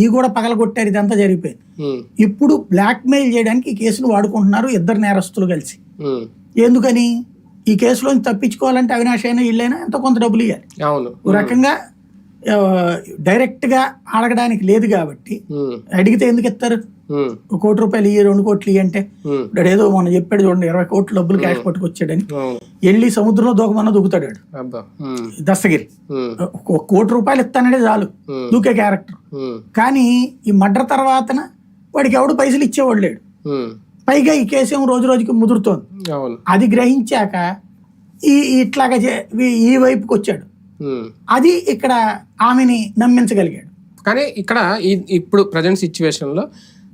ఈ కూడా పగలగొట్టారు ఇదంతా జరిగిపోయింది. ఇప్పుడు బ్లాక్ మెయిల్ చేయడానికి ఈ కేసులు వాడుకుంటున్నారు ఇద్దరు నేరస్తులు కలిసి. ఎందుకని? ఈ కేసులో తప్పించుకోవాలంటే అవినాష్ అయినా వీళ్ళైనా ఎంతో కొంత డబ్బులు ఇవ్వాలి ఒక రకంగా డైరెక్ట్గా అడగడానికి లేదు కాబట్టి అడిగితే ఎందుకు ఇస్తారు? కోటి రూపాయలు ఇయ్యి రెండు కోట్లు ఇయ్యి అంటే ఏదో మొన్న చెప్పాడు చూడండి ఇరవై కోట్లు డబ్బులు క్యాష్ పట్టుకొచ్చాడని. వెళ్ళి సముద్రంలో దూకమన్నా దూకుతాడు దస్తగిరి. ఒక కోటి రూపాయలు ఇస్తానంటే చాలు. దూకే క్యారెక్టర్. కానీ ఈ మర్డర్ తర్వాతన వాడికి ఎవడు పైసలు ఇచ్చేవాడు లేడు. పైగా ఈ కేసు రోజు రోజుకి ముదురుతోంది. అది గ్రహించాక ఈ ఇట్లాగా ఈ- వైపుకి వచ్చాడు. అది ఇక్కడ ఆమెని నమ్మించగలిగాడు. కానీ ఇక్కడ ఈ- ఇప్పుడు ప్రజెంట్ సిచ్యువేషన్లో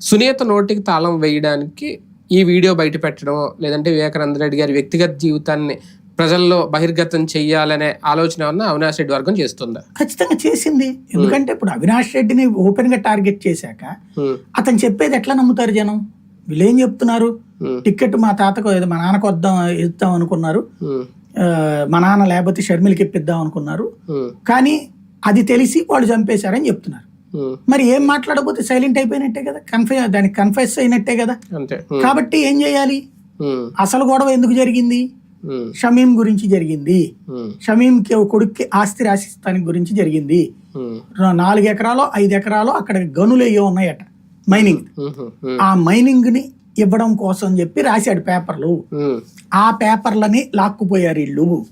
సునీత నోటికి తాళం వేయడానికి ఈ వీడియో బయట పెట్టడం లేదంటే వివేకానంద రెడ్డి గారి వ్యక్తిగత జీవితాన్ని ప్రజల్లో బహిర్గతం చెయ్యాలనే ఆలోచన ఉన్న అవినాష్ రెడ్డి వర్గం చేస్తుందా? ఖచ్చితంగా చేసింది. ఎందుకంటే ఇప్పుడు అవినాష్ రెడ్డిని ఓపెన్గా టార్గెట్ చేశాక అతను చెప్పేది ఎట్లా నమ్ముతారు జనం? వీళ్ళు ఏం చెప్తున్నారు? టికెట్ మా తాతకు ఏదో మా నాన్నకు వద్దాం ఇద్దాం అనుకున్నారు. మా నాన్న లేకపోతే షర్మిలకి ఇప్పిద్దాం అనుకున్నారు. కానీ అది తెలిసి వాళ్ళు చంపేశారని చెప్తున్నారు. మరి ఏం మాట్లాడకపోతే సైలెంట్ అయిపోయినట్టే కదా? కన్ఫ్యూ దానికి కన్ఫెస్ అయినట్టే కదా? కాబట్టి ఏం చేయాలి? అసలు గొడవ ఎందుకు జరిగింది? షమీం గురించి జరిగింది. ఒక కొడుక్కి ఆస్తి రాసిస్తానికి గురించి జరిగింది. నాలుగు ఎకరాలు ఐదు ఎకరాలు అక్కడ గనులు ఏవో ఉన్నాయట మైనింగ్. ఆ మైనింగ్ని ఇవ్వడం కోసం చెప్పి రాశాడు పేపర్లు. ఆ పేపర్లని లాక్కుపోయారు వీళ్ళు.